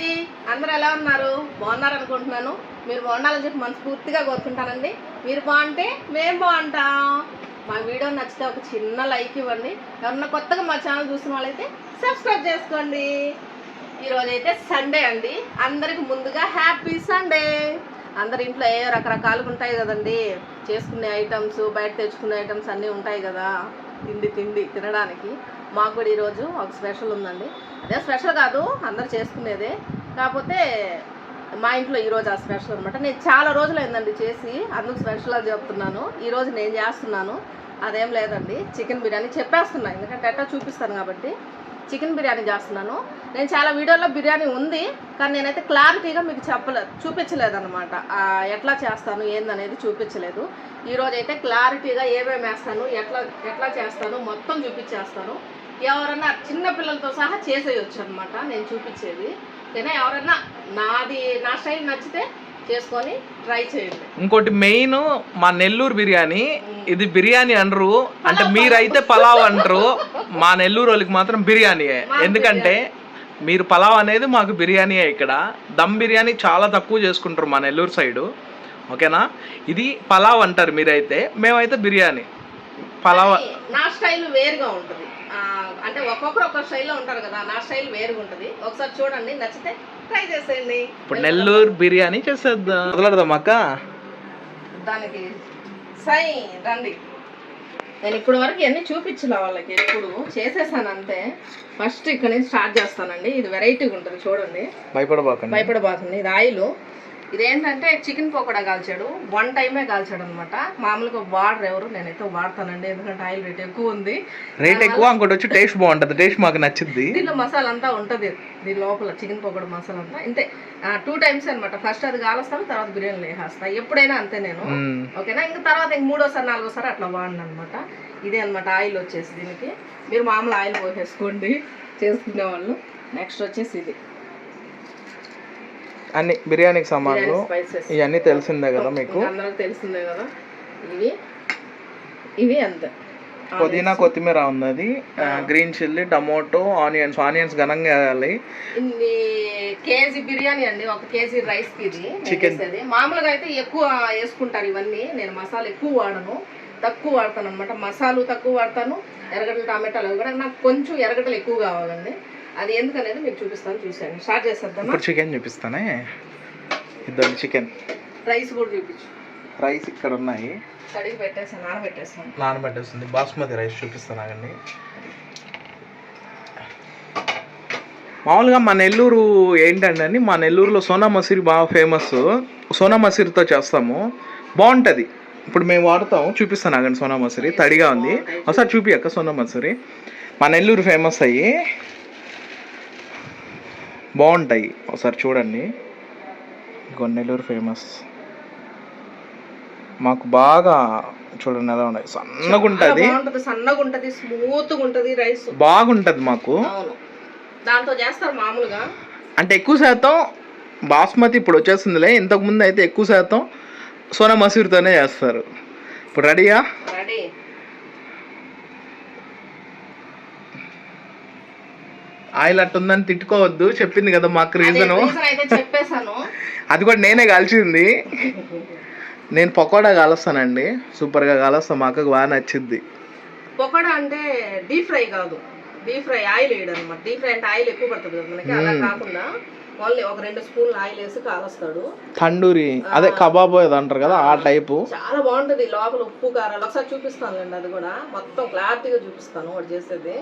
అండి అందరూ ఎలా ఉన్నారు? బాగున్నారు అనుకుంటున్నాను. మీరు బాగుండాలని చెప్పి మనస్ఫూర్తిగా కోరుకుంటానండి. మీరు బాగుంటే మేము బాగుంటాం. మా వీడియో నచ్చితే ఒక చిన్న లైక్ ఇవ్వండి. ఎవరన్నా కొత్తగా మా ఛానల్ చూసిన వాళ్ళైతే సబ్స్క్రైబ్ చేసుకోండి. ఈరోజు అయితే సండే అండి. అందరికి ముందుగా హ్యాపీ సండే. అందరి ఇంట్లో ఏ రకరకాలుగా ఉంటాయి కదండి. చేసుకునే ఐటమ్స్ బయట తెచ్చుకునే ఐటమ్స్ అన్నీ ఉంటాయి కదా. తిండి తిండి తినడానికి. మాకు కూడా ఈరోజు ఒక స్పెషల్ ఉందండి. అదే స్పెషల్ కాదు అందరు చేసుకునేదే. కాకపోతే మా ఇంట్లో ఈరోజు ఆ స్పెషల్ అనమాట నేను చాలా రోజులు అయిందండి చేసి అందుకు స్పెషల్ అని చెప్తున్నాను. ఈరోజు నేను చేస్తున్నాను. అదేం లేదండి చికెన్ బిర్యానీ చెప్పేస్తున్నాను ఎందుకంటే ఎట్టా చూపిస్తాను కాబట్టి చికెన్ బిర్యానీ చేస్తున్నాను. నేను చాలా వీడియోలో బిర్యానీ ఉంది కానీ నేనైతే క్లారిటీగా మీకు చెప్పలేదు చూపించలేదన్నమాట. ఎట్లా చేస్తాను ఏందనేది చూపించలేదు. ఈరోజు అయితే క్లారిటీగా ఏమేమి వేస్తాను ఎట్లా ఎట్లా చేస్తాను మొత్తం చూపించేస్తాను. ఎవరన్నా చిన్న పిల్లలతో సహా చేసేయచ్చు అనమాట నేను చూపించేది. కానీ ఎవరన్నా నాది నా స్టైల్ నచ్చితే చేసుకొని ట్రై చేయండి. ఇంకోటి మెయిన్ మా నెల్లూరు బిర్యానీ ఇది బిర్యానీ అనరు అంటే మీరైతే పలావ్ అంటారు. మా నెల్లూరు వాళ్ళకి మాత్రం బిర్యానీయే ఎందుకంటే మీరు పలావ్ అనేది మాకు బిర్యానీయే ఇక్కడ. దమ్ బిర్యానీ చాలా తక్కువ చేసుకుంటారు మా నెల్లూరు సైడు. ఓకేనా? ఇది పలావ్ అంటారు మీరైతే. మేమైతే బిర్యానీ. పలావ్ నా స్టైల్ వేరుగా ఉంటుంది. అంటే ఒక్కొక్కరు ఒక్కొక్క స్టైల్లో ఉంటారు కదా నా స్టైల్ వేరుగా ఉంటుంది. ఒకసారి చూడండి నచ్చితే ట్రై చేసేయండి. ఇప్పుడు నెల్లూరు బిర్యానీ చేసేద్దాం. మొదలెడదాం అక్క? దానికి సై రండి. నేను ఇప్పుడు వరకు ఇవన్నీ చూపించిన వాళ్ళకి ఎప్పుడు చేసేసాను అంతే. ఫస్ట్ ఇక్కడ నుంచి స్టార్ట్ చేస్తానండి. ఇది వెరైటీగా ఉంటుంది చూడండి. భయపడబాకండి. భయపడబాకండి. ఇది ఆయిల్. ఇదేంటంటే చికెన్ పకోడా కాల్చాడు. వన్ టైమే కాల్చాడు అనమాట మామూలుగా వాడరు ఎవరు నేనైతే వాడతానండి. ఎందుకంటే ఆయిల్ రేట్ ఎక్కువ ఉంది. రేట్ ఎక్కువ ఇంకోటి వచ్చి టేస్ట్ బాగుంటుంది. టేస్ట్ మాకు నచ్చింది. దీంట్లో మసాలా అంతా ఉంటుంది. దీని లోపల చికెన్ పకోడా మసాలా అంతా ఇంతే టూ టైమ్స్ అన్నమాట. ఫస్ట్ అది కాలుస్తాను తర్వాత బిర్యానీ వేసేస్తాను ఎప్పుడైనా అంతే నేను. ఓకేనా? ఇంకా తర్వాత ఇంక మూడోసారి నాలుగోసారి అట్లా వాడిన అనమాట ఇదే అనమాట ఆయిల్ వచ్చేసి దీనికి. మీరు మామూలు ఆయిల్ పోసేసుకోండి. చేసుకునే వాళ్ళు. నెక్స్ట్ వచ్చేసి ఇది. అన్ని బిర్యానీకి సామాన్లు స్పైసెస్ ఇవన్నీ తెలిసిందే కదా మీకు? అందరికి తెలిసిందే కదా? ఇవి ఇవి అంతే. పుదీనా కొత్తిమీర ఉన్నది green chilli tomato onions onions ఘనంగా వేయాలి. కేజీ బిర్యానీ అండి ఒక కేజీ రైస్ ఇది. చేసేది. మామూలుగా అయితే ఎక్కువ వేసుకుంటారు ఇవన్నీ. నేను మసాలా ఎక్కువ వాడను తక్కువ వాడతాను అనమాట మసాలు తక్కువ వాడతాను ఎర్రగడ్డలు టమాటాలు కూడా నాకు కొంచెం ఎర్రగడ్డలు ఎక్కువ కావాలండి. అది ఎందుకనేది మీకు చూపిస్తాను చూసాను స్టార్ట్ చేసేద్దామా? ఇప్పుడు చికెన్ చూపిస్తానే. ఇద్దరు చికెన్ రైస్ కూడా చూపించు. రైస్ ఇక్కడ ఉన్నాయి. కడిగి పెట్టేసాను నానబెట్టేసాను. నానబెట్టేస్తుంది. బాస్మతి రైస్ చూపిస్తాను ఆగండి. మామూలుగా మా నెల్లూరు ఏంటంటే అండి మా నెల్లూరులో సోనా మసూరి బాగా ఫేమస్ సోనా మసూరితో చేస్తాము. బాగుంటుంది. ఇప్పుడు మేము వాడతాము. చూపిస్తాను ఆగండి సోనా మసూరి. తడిగా ఉంది. ఒకసారి చూపి అక్క సోనా మసూరి. మా నెల్లూరు ఫేమస్ అయ్యి. బాగుంటాయి. ఒకసారి చూడండి. ఇంకో నెల్లూరు ఫేమస్ మాకు బాగా చూడండి ఎలా ఉన్నాయి. సన్నగా ఉంటుంది. బాగుంటది. సన్నగా ఉంటది. స్మూత్గా ఉంటది రైస్ బాగుంటుంది మాకు. దాంతో చేస్తారు మామూలుగా. అంటే ఎక్కువ శాతం బాస్మతి ఇప్పుడు వచ్చేస్తుందిలే. ఇంతకు ముందు అయితే ఎక్కువ శాతం సోనా మసూరితోనే చేస్తారు. ఇప్పుడు రెడీయా? రెడీ. ఆయిల్ అట్టుందని తిట్టుకోవద్దు చెప్పింది కదా మాకు రీజను చెప్పేశాను. అది కూడా నేనే కాల్చింది. నేను పకోడా కాలుస్తానండి సూపర్గా కాలుస్తా మా అక్కకు బాగా నచ్చింది పకోడా అంటే డీప్ ఫ్రై కాదు. డీప్ ఫ్రై ఆయిల్ వేయడం అనమాట డీప్ ఫ్రై అంటే ఆయిల్ ఎక్కువ పడుతుంది మనకి అలా కాకుండా ఓన్లీ ఒక రెండు స్పూన్లు ఆయిల్ వేసి కాలుస్తాడు. తండూరి అదే కబాబ్ ఏదో అంటారు కదా ఆ టైపు. చాలా బాగుంటది లోపల ఉప్పు కారాలు. ఒకసారి చూపిస్తానులేండి అది కూడా. మొత్తం క్లారిటీగా చూపిస్తాను వాడు చేసేది.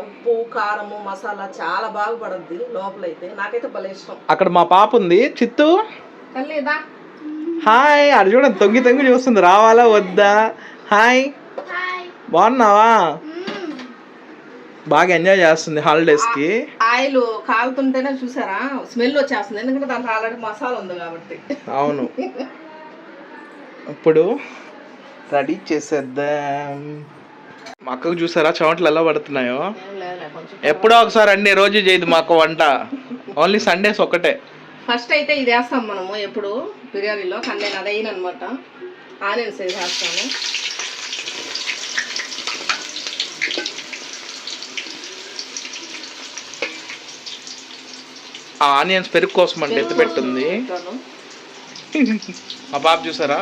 ఉప్పు కారము మసాలా చాలా బాగా పడద్ది లోపలైతే. నాకైతే భలే ఇష్టం. అక్కడ మా పాప ఉంది. చిత్తు? తల్లిదా హాయ్. అది చూడండి తొంగి తొంగి చూస్తుంది. రావాలా వద్దా? హాయ్. బాగున్నావా? బాగా ఎంజాయ్ చేస్తుంది హాలిడేస్కి. ఆయిల్ కాలుతుంటేనే చూసారా? స్మెల్ వచ్చేస్తుంది. ఎందుకంటే దాంట్లో ఆల్రెడీ మసాలా ఉంది కాబట్టి. అవును. ఇప్పుడు రెడీ చేసేద్దాం. మా అక్కకు చూసారా? చెమటలు ఎలా పడుతున్నాయో? ఎప్పుడో ఒకసారి అండి రోజు చేయదు మా అక్క వంట. ఓన్లీ సండేస్ ఒకటే. ఫస్ట్ అయితే ఇది వేస్తాం మనము ఎప్పుడు? బిర్యానీలో. కానీ నేను అది అయిన అనమాట ఆనియన్స్ వేసేస్తాను ఆ ఆనియన్స్ పెరుగు కోసం అంటే ఎత్తి పెట్టుంది. మా పాప చూసారా?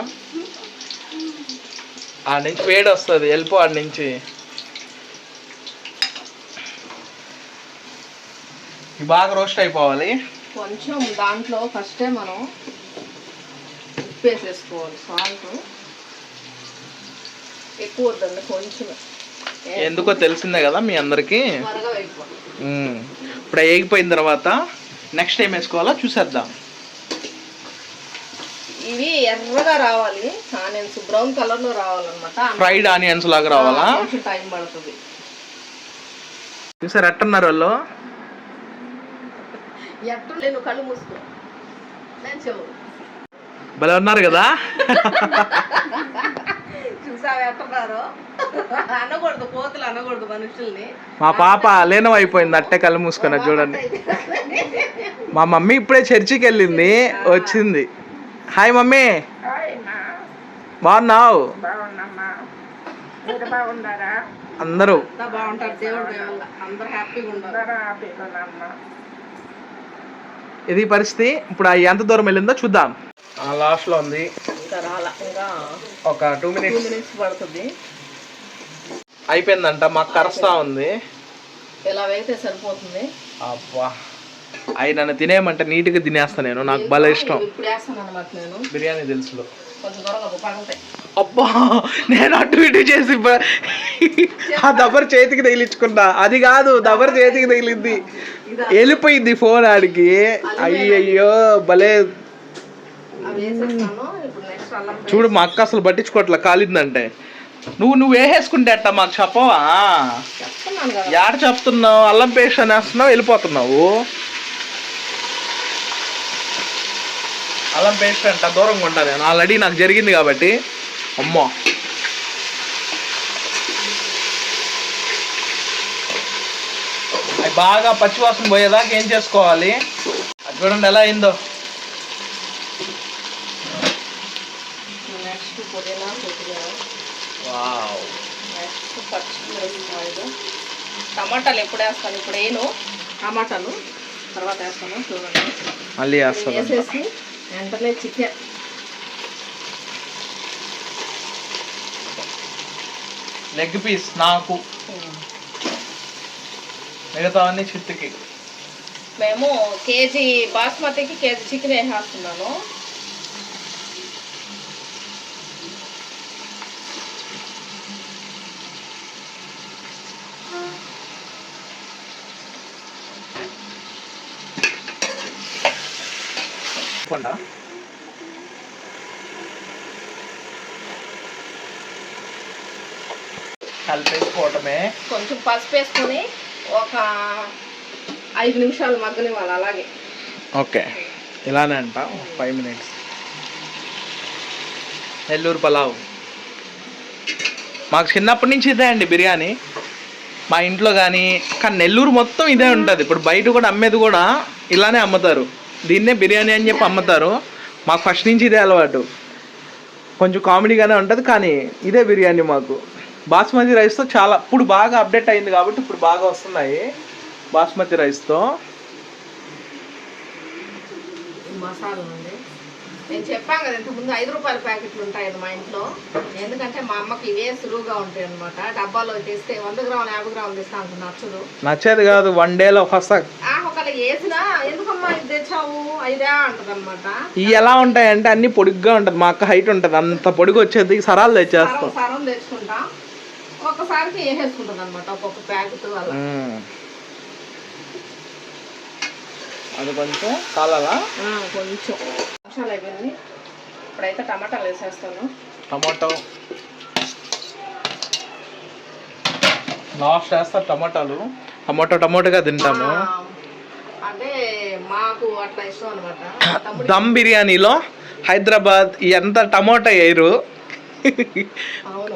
ఆ నుంచి వేడి వస్తుంది వెళ్ళిపో ఆడ నుంచి. ఇవి బాగా రోస్ట్ అయిపోవాలి. కొంచెం దాంట్లో ఫస్టే మనం ఉప్పు వేసేసుకోవాలి సాల్ట్. ఎక్కువ వద్దండి కొంచెం. ఎందుకో తెలిసిందే కదా మీ అందరికీ. ఇప్పుడు వేగిపోయిన తర్వాత నెక్స్ట్ ఏం వేసుకోవాలో చూసేద్దాం. ఇవి ఎర్రగా రావాలి ఆనియన్స్ బ్రౌన్ కలర్లో రావాలన్నమాట ఫ్రైడ్ ఆనియన్స్ లాగా రావాలా? టైం పడుతుంది. చూసారు ఎట్టున్నారు వాళ్ళు? ఎట్టు నేను కళ్ళు మూసుకో. చెవు. భలే ఉన్నారు కదా? చూసావా ఎట్టున్నారు అనకూడదు కోతులు అనకూడదు మనుషుల్ని. మా పాప లీనం అయిపోయింది అట్టే కళ్ళు మూసుకున్న చూడండి. మా మమ్మీ ఇప్పుడే చర్చికి వెళ్ళింది వచ్చింది. Hi mummy. బాగున్నావు? అందరూ. బాగుంటారు దేవుడు అందరూ హ్యాపీగా ఉంటారు ఇది పరిస్థితి. ఇప్పుడు అది ఎంత దూరం వెళ్ళిందో చూద్దాం. లాస్ట్లో ఉంది. ఒక టూ మినిట్స్ పడుతుంది. అయిపోయిందంట మాకు కరుస్తా ఉంది. ఇలా వేగితే సరిపోతుంది. అబ్బా. అవి నన్ను తినేయమంటే నీట్గా తినేస్తా నేను నాకు భలే ఇష్టం. బిర్యానీ తెలుసులో. అబ్బా నేను అటు ఇటు చేసి ఆ దబర్ చేతికి తగిలించుకున్నా. అది కాదు దబర్ చేతికి తగిలింది. వెళ్ళిపోయింది ఫోన్ ఆడికి. అయ్యయ్యో భలే. చూడు మా అక్క అసలు పట్టించుకోవట్లే కాలిందంటే. నువ్వు నువ్వు వేసేసుకుంటే అట్ట మాకు చెప్పవా? యాడ చెప్తున్నావు? అల్లం పేస్ట్ అనేస్తున్నావు వెళ్ళిపోతున్నావు. అల్లం పేస్ట్ అంట దూరంగా ఉంటాను నేను. ఆల్రెడీ నాకు జరిగింది కాబట్టి. అమ్మో. అవి బాగా పచ్చివాసన పోయేదాకా ఏం చేసుకోవాలి? అది చూడండి ఎలా అయిందో. టమాటాలు ఎప్పుడు వేస్తాను? ఇప్పుడు వేయను. టమాటాలు తర్వాత వేస్తాను చూడండి. మళ్ళీ వేస్తాను. వేసేసి వెంటనే చికెన్. లెగ్ పీస్ నాకు. మిగతావన్నీ చిట్టుకి. మేము కేజీ బాస్మతికి కేజీ చికెన్ వేసేస్తున్నాను. కలిపేసుకోవటమే కొంచెం పసుపు వేసుకొని ఒక ఐదు నిమిషాలు మగ్గనివ్వాలి అలాగే. ఓకే. ఇలానే అంట ఫైవ్ మినిట్స్. నెల్లూరు పలావ్. మాకు చిన్నప్పటి నుంచి ఇదే అండి బిర్యానీ. మా ఇంట్లో కానీ కానీ నెల్లూరు మొత్తం ఇదే ఉంటుంది. ఇప్పుడు బయట కూడా అమ్మేది కూడా ఇలానే అమ్ముతారు. దీన్నే బిర్యానీ అని చెప్పి అమ్ముతారు. మాకు ఫస్ట్ నుంచి ఇదే అలవాటు. కొంచెం కామెడీగానే ఉంటుంది కానీ ఇదే బిర్యానీ మాకు. బాస్మతి రైస్తో చాలా ఇప్పుడు బాగా అప్డేట్ అయింది కాబట్టి ఇప్పుడు బాగా వస్తున్నాయి. బాస్మతి రైస్తో. మసాలా ఉంది? నేను చెప్పాను కదా ఇంతకుముందు ఐదు రూపాయల ప్యాకెట్లు ఉంటాయండి మా ఇంట్లో. ఎందుకంటే మా అమ్మకి ఇవే సులువుగా ఉంటాయి అనమాట డబ్బాలో తెస్తే వంద గ్రాములు యాభై గ్రాములు తెస్తా అంత నచ్చదు. నచ్చేది కాదు వన్ డేలో ఆ ఒకవేళ వేసినా ఎందుకమ్మా ఇది తెచ్చావు? ఐదే అంటది అనమాట ఇవి ఎలా ఉంటాయంటే అన్ని పొడుగ్గా ఉంటుంది. మా అక్క హైట్ ఉంటుంది. అంత పొడుగు వచ్చేది సరాలు తెచ్చేస్తాం. సరం తెచ్చుకుంటాం. ఒక్కసారికి వేసేసుకుంటుంది అనమాట ఒక్కొక్క ప్యాకెట్ అలా. అది కొంచెం కాలాలా? కొంచెం. నిమిషాలు అయిపోయింది ఇప్పుడైతే టమాటాలు వేసేస్తాను. టమాటో. లాస్ట్ వేస్తా టమాటాలు. టమాటో టమాటోగా తింటాము. అంటే మాకు అట్లా ఇష్టం అనమాట దమ్ బిర్యానీలో హైదరాబాద్ ఎంత టమాటా వేయరు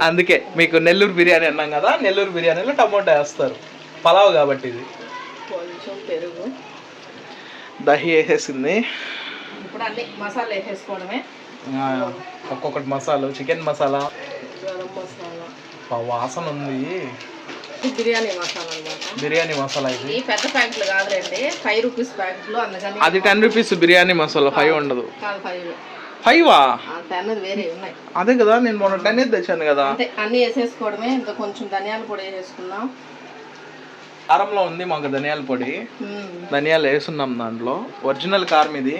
అందుకే మీకు నెల్లూరు బిర్యానీ అన్నాం కదా నెల్లూరు బిర్యానీలో టమాటా వేస్తారు. పలావ్ కాబట్టి ఇది. కొంచెం పెరుగు. దహి వేసేసింది. ఇప్పుడు అన్ని మసాలా వేసేసుకోవడమే. ఒక్కొక్కటి మసాలా చికెన్ మసాలా. గరం మసాలా. ఆ వాసన ఉంది. బిర్యానీ మసాలా అనమాట బిర్యానీ మసాలా ఇది. పెద్ద ప్యాకెట్లు కాదులేండి ఫైవ్ రూపీస్ ప్యాకెట్లు అందుకని అది ten rupees biryani masala five ఉండదు. కాదు ఫైవ్. ఫైవా? టెన్ వేరే ఉన్నాయి. అదే కదా నేను మొన్న టెన్ తెచ్చాను కదా. అన్ని వేసేసుకోవడమే ఇంకా కొంచెం ధనియాల పొడి వేసేసుకుందాం కారంలో ఉంది మాకు ధనియాల పొడి. ధనియాలు వేసున్నాం దాంట్లో. ఒరిజినల్ కారం ఇది.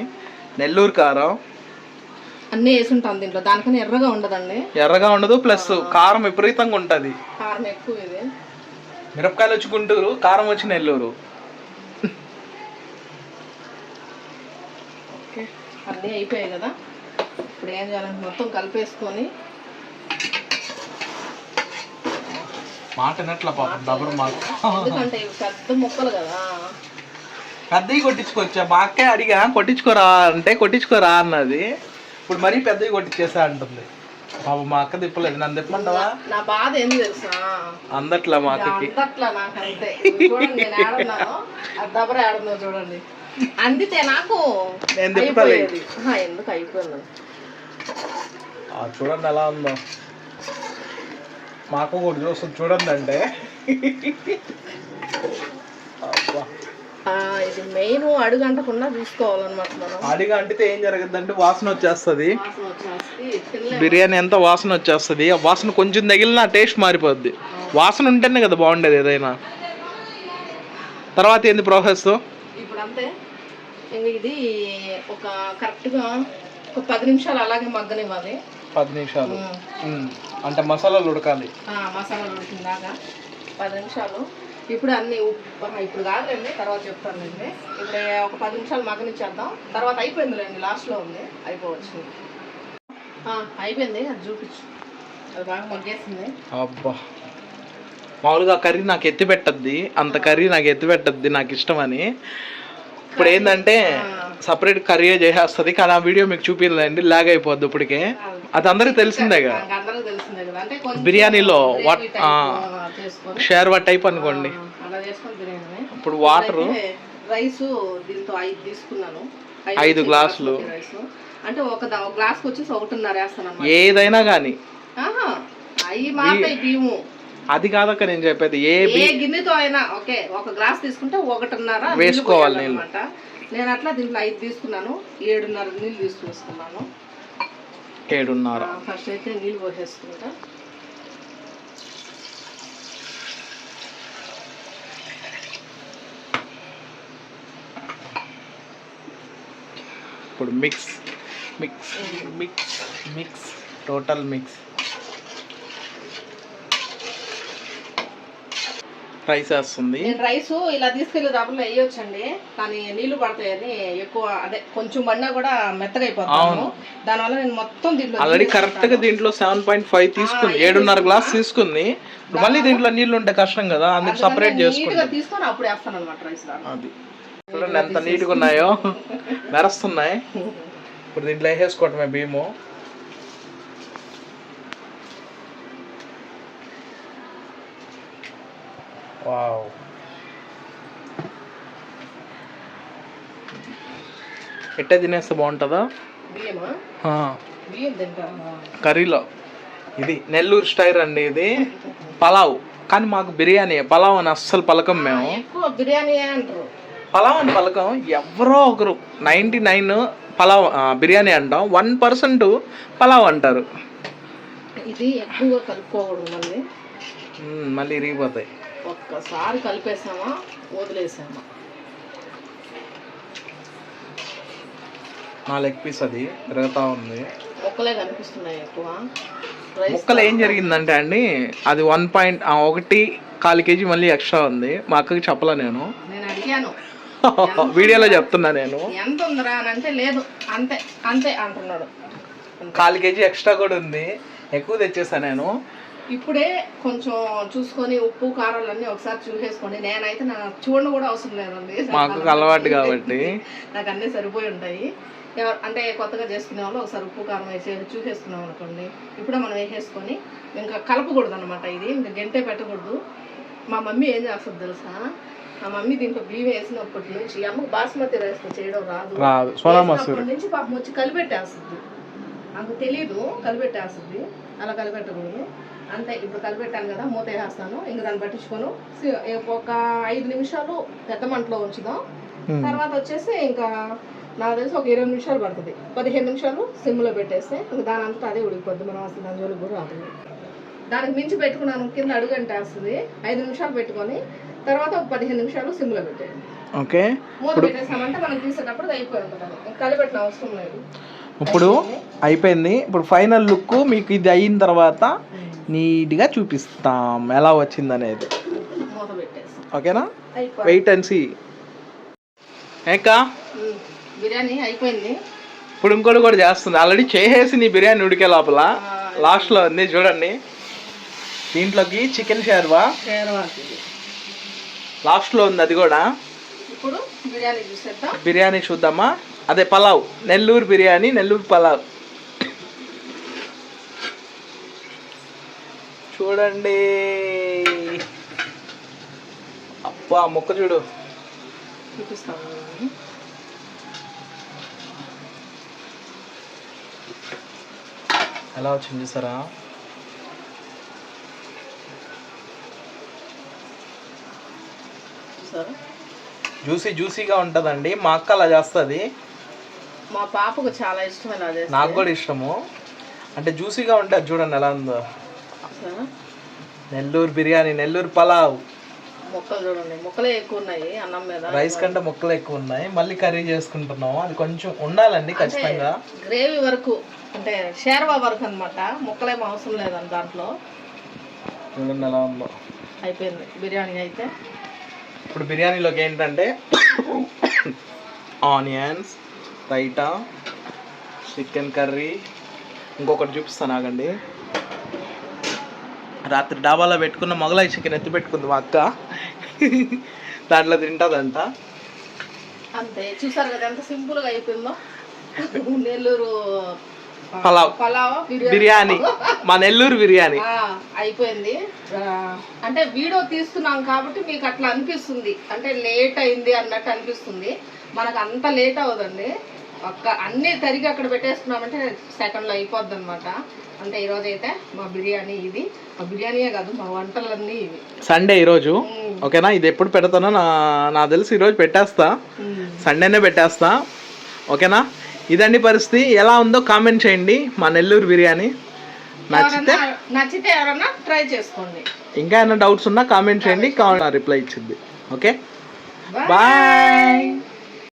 నెల్లూరు కారం. అన్నీ వేసుంటాం దీంట్లో. దానికన్నా ఎర్రగా ఉండదండి. ఎర్రగా ఉండదు ప్లస్ కారం విపరీతంగా ఉంటుంది. కారం ఎక్కువ ఇది. మిరపకాయలు వచ్చి గుంటూరు కారం వచ్చి నెల్లూరు. ఓకే. అన్నీ అయిపోయాయి కదా. ఇప్పుడు ఏం చేయాలంటే మొత్తం కలిపేసుకొని పాపం ఎందుకంటే ఇవి పెద్ద ముక్కలు కదా. పెద్దవి కొట్టించుకోవచ్చా? మా అక్కే అడిగా కొట్టించుకోరా అంటే కొట్టించుకోరా అన్నది. ఇప్పుడు మరీ పెద్దవి కొట్టించేసా అంటుంది. పాప మా అక్క తిప్పలేదు. నన్ను తిప్పమంటావా? నా బాధ ఏంది తెలుసా? అందట్లా మా అక్కకి. అందట్లా నాకు అంతే చూడండి నేను ఆడున్నాను. అది దబర ఆడున్నావు చూడండి. అందితే నాకు ఎందుకు అయిపోయింది? చూడండి ఎలా ఉందో. మాకు కూడా చూస్తుంది చూడండి అంటే. ఇది మెయిన్ అడుగంటకుండా చూసుకోవాలన్నమాట మనం. అడిగా అంటితే ఏం జరగదు అంటే వాసన వచ్చేస్తుంది. బిర్యానీ ఎంత వాసన వచ్చేస్తుంది. ఆ వాసన కొంచెం తగిలినా టేస్ట్ మారిపోద్ది. వాసన ఉంటేనే కదా బాగుండేది ఏదైనా. తర్వాత ఏంది ప్రాసెస్ ఇప్పుడు అంతే. ఇది ఒక కరెక్ట్గా ఒక పది నిమిషాలు అలాగే మగ్గనివ్వాలి. పది నిమిషాలు. అంటే మసాలాలు ఉడకాలి. ఆ, మసాలా ఉడికిందాక పది నిమిషాలు. ఇప్పుడు అన్ని ఇప్పుడు కాదులేండి తర్వాత చెప్తానులేండి. ఇప్పుడు ఒక పది నిమిషాలు మగ్గనిచ్చేద్దాం. తర్వాత అయిపోయిందిలేండి లాస్ట్లో ఉంది. అయిపోవచ్చు. అయిపోయింది అది చూపించు. అది బాగా మగ్గేసింది. అబ్బా. మామూలుగా కర్రీ నాకు ఎత్తి పెట్టద్ది. అంత కర్రీ నాకు ఎత్తి పెట్టద్ది నాకు ఇష్టమని. ఇప్పుడు ఏంటంటే సపరేట్ కర్రీ చేసేస్తుంది కానీ ఆ వీడియో మీకు చూపించలేండి లాగ్ అయిపోద్ది ఇప్పటికే. అది అందరికి తెలిసిందే కదా. బిర్యానీలో వాట్ షేర్వా టైప్ అనుకోండి. ఇప్పుడు వాటర్. రైస్ దీంతో ఐదు తీసుకున్నాను. ఐదు గ్లాసులు. అంటే ఒక గ్లాస్కి వచ్చేసి ఒకటిన్నర వేస్తాను ఏదైనా కానీ అది కాదక్క నేను చెప్పేది. ఏ గిన్నెతో అయినా ఓకే ఒక గ్లాస్ తీసుకుంటే ఒకటిన్నర వేసుకోవాలి నేను అట్లా దీంట్లో ఐదు తీసుకున్నాను. ఏడున్నర నీళ్ళు తీసుకున్నాను. ఏడున్నర? ఫస్ట్ అయితే నీళ్ళు పోసేసుకుంటా. ఇప్పుడు mix mix mix mix total mix rice వేస్తుంది. రైస్ ఇలా తీసుకెళ్ళి దాంట్లో వేయొచ్చండి. కానీ నీళ్ళు పడతాయని ఎక్కువ అదే కొంచెం పడినా కూడా మెత్తగా దానివల్ల నేను మొత్తం దీంట్లో ఆల్రెడీ కరెక్ట్గా దీంట్లో సెవెన్ పాయింట్ ఫైవ్ తీసుకుంది. ఏడున్నర గ్లాస్ తీసుకుంది. మళ్ళీ దీంట్లో నీళ్ళు ఉంటే కష్టం కదా అందుకు సపరేట్ చేసుకుంటాం తీసుకొని అప్పుడు వేస్తాను అనమాట రైస్ అది. చూడండి ఎంత నీట్గా ఉన్నాయో. మెరుస్తున్నాయి. ఇప్పుడు దీంట్లో వేసేసుకోవటమే భీము. వావ్. ఎట్టే తినేస్తే బాగుంటుందా? కర్రీలో. ఇది నెల్లూరు స్టైల్ అండి ఇది. పలావ్. కానీ మాకు బిర్యానీ పలావ్ అని అస్సలు పలకం మేము. బిర్యానీ పలావ్ అని పలకం ఎవరో ఒకరు. నైంటీ నైన్ పలావ్ బిర్యానీ అంటాం. వన్ పర్సెంట్ పలావ్ అంటారు. ఇది ఎక్కువగా కలుపుకోకూడదు మళ్ళీ. మళ్ళీ ఇరిగిపోతాయి. ఒక్కసారి కలిపేసామా? వదిలేసామా? నా లెగ్ పీస్ అది తిరుగుతా ఉంది. మొక్కలే కనిపిస్తున్నాయి ఎక్కువ. రైస్ ముక్కలు ఏం జరిగిందంటే అండి అది వన్ పాయింట్ ఒకటి కాలు కేజీ మళ్ళీ ఎక్స్ట్రా ఉంది. మా అక్కకి చెప్పలా నేను. నేను అడిగాను. వీడియోలో చెప్తున్నా నేను. ఎంత ఉందిరా అని అంటే లేదు. అంతే అంతే అంటున్నాడు. కాలు కేజీ ఎక్స్ట్రా కూడా ఉంది. ఎక్కువ తెచ్చేసా నేను. ఇప్పుడే కొంచెం చూసుకొని ఉప్పు కారాలు అన్నీ ఒకసారి చూసేసుకోండి. నేనైతే నాకు చూడడం కూడా అవసరం లేదండి. మాకు అలవాటు కాబట్టి. నాకు అన్నీ సరిపోయి ఉంటాయి. అంటే కొత్తగా చేసుకునే వాళ్ళు ఒకసారి ఉప్పు కారం వేసి చూసేసుకున్నాం అనుకోండి. ఇప్పుడే మనం వేసేసుకొని ఇంకా కలపకూడదు అనమాట ఇది. ఇంకా గంటే పెట్టకూడదు. మా మమ్మీ ఏం చేస్తుంది తెలుసా? మా మమ్మీ దీంట్లో బియ్యం వేసినప్పటి నుంచి అమ్మ బాస్మతి రైస్ చేయడం రాదు. వేసినప్పటి నుంచి పాపం వచ్చి కలిపెట్టేస్తుంది. నాకు తెలీదు కలిపెట్టేస్తుంది. అలా కలిపెట్టకూడదు. అంతే ఇప్పుడు కలిపెట్టాను కదా మూత వేసేస్తాను. ఇంక దాన్ని పట్టించుకోను. ఒక ఐదు నిమిషాలు పెద్ద మంటలో ఉంచుదాం. తర్వాత వచ్చేసి ఇంకా నాకు తెలిసి ఒక ఇరవై నిమిషాలు పడుతుంది. పదిహేను నిమిషాలు సిమ్లో పెట్టేస్తే ఇంక దాని అంతా అదే ఉడికిపోద్ది. మనం అసలు దాని జోలికి కూడా రాదు. దానికి మించి పెట్టుకున్నాను కింద అడుగు అంటే వస్తుంది. ఐదు నిమిషాలు పెట్టుకొని తర్వాత ఒక పదిహేను నిమిషాలు సిమ్లో పెట్టేయండి. ఓకే. మూత పెట్టేసామంటే మనం తీసేటప్పుడు అది అయిపోయి ఉంటుంది కలిపెట్టిన అవసరం లేదు. ఇప్పుడు అయిపోయింది. ఇప్పుడు ఫైనల్ లుక్ మీకు ఇది అయిన తర్వాత నీట్గా చూపిస్తాం. ఎలా మూత పెట్టేసి. ఓకేనా? వెయిట్ అండ్ సీ ఏకా బిర్యానీ అయిపోయింది. ఇప్పుడు ఇంకోటి కూడా చేస్తుంది. ఆల్రెడీ చేసేసి నీ బిర్యానీ ఉడికే లోపల లాస్ట్లో ఉంది చూడండి. దీంట్లోకి చికెన్ షేర్వా. ఇది. లాస్ట్లో ఉంది అది కూడా. ఇప్పుడు బిర్యానీ చూసేద్దాం. బిర్యానీ చూద్దామా? అదే పలావ్. నెల్లూరు బిర్యానీ నెల్లూరు పలావ్. చూడండి. అబ్బా మొక్క చూడు. చూపిస్తాము ఎలా వచ్చింది చూసారా చూసారా జ్యూసీ జ్యూసీగా ఉంటుందండి. మా అక్క అలా చేస్తుంది. మా పాపకు చాలా ఇష్టం. నాకు కూడా ఇష్టము. అంటే జ్యూసీగా ఉంటుంది చూడండి ఎలా ఉందో? నెల్లూరు బిర్యానీ నెల్లూరు పలావ్. మొక్కలు చూడండి. మొక్కలే ఎక్కువ ఉన్నాయి అన్నం మీద. రైస్ కంటే ముక్కలు ఎక్కువ ఉన్నాయి. మళ్ళీ కర్రీ చేసుకుంటున్నాము. అది కొంచెం ఉండాలండి ఖచ్చితంగా. గ్రేవీ వరకు అంటే షేర్వా వరకు అన్నమాట. ముక్కలేం అవసరం లేదండి దాంట్లో. చూడండి ఎలా ఉందో. అయిపోయింది బిర్యానీ అయితే. ఇప్పుడు బిర్యానీలోకి ఏంటంటే ఆనియన్స్ రైటా చికెన్ కర్రీ ఇంకొకటి చూపిస్తాను ఆగండి. రాత్రి డాబాలో పెట్టుకున్న మొగలాయి చికెన్ ఎత్తి పెట్టుకుంది మా అక్క. దాంట్లో తింటుందంట. అంతే చూసారు కదా ఎంత సింపుల్గా అయిపోయిందో. నెల్లూరు పలావ్. పలావ్ బిర్యానీ. మా నెల్లూరు బిర్యానీ. అయిపోయింది. అంటే వీడియో తీస్తున్నాం కాబట్టి మీకు అట్లా అనిపిస్తుంది. అంటే లేట్ అయింది అన్నట్టు అనిపిస్తుంది. మనకు అంత లేట్ అవ్వదండి. ఒక్క అన్ని తరిగి అక్కడ పెట్టేసుకున్నామంటే సెకండ్లో అయిపోద్ది అనమాట అంటే ఈరోజు అయితే మా బిర్యానీ ఇది. మా బిర్యానీయే కాదు మా వంటలన్నీ ఇవి. సండే ఈరోజు. ఓకేనా? ఇది ఎప్పుడు పెడతానో నా నాకు తెలిసి ఈరోజు పెట్టేస్తా. సండేనే పెట్టేస్తా. ఓకేనా? ఇదండి పరిస్థితి. ఎలా ఉందో కామెంట్ చేయండి. మా నెల్లూరు బిర్యానీ. నచ్చితే? నచ్చితే ఎవరన్నా ట్రై చేసుకోండి. ఇంకా ఏమైనా డౌట్స్ ఉన్నా కామెంట్ చేయండి రిప్లై ఇచ్చింది. ఓకే. బాయ్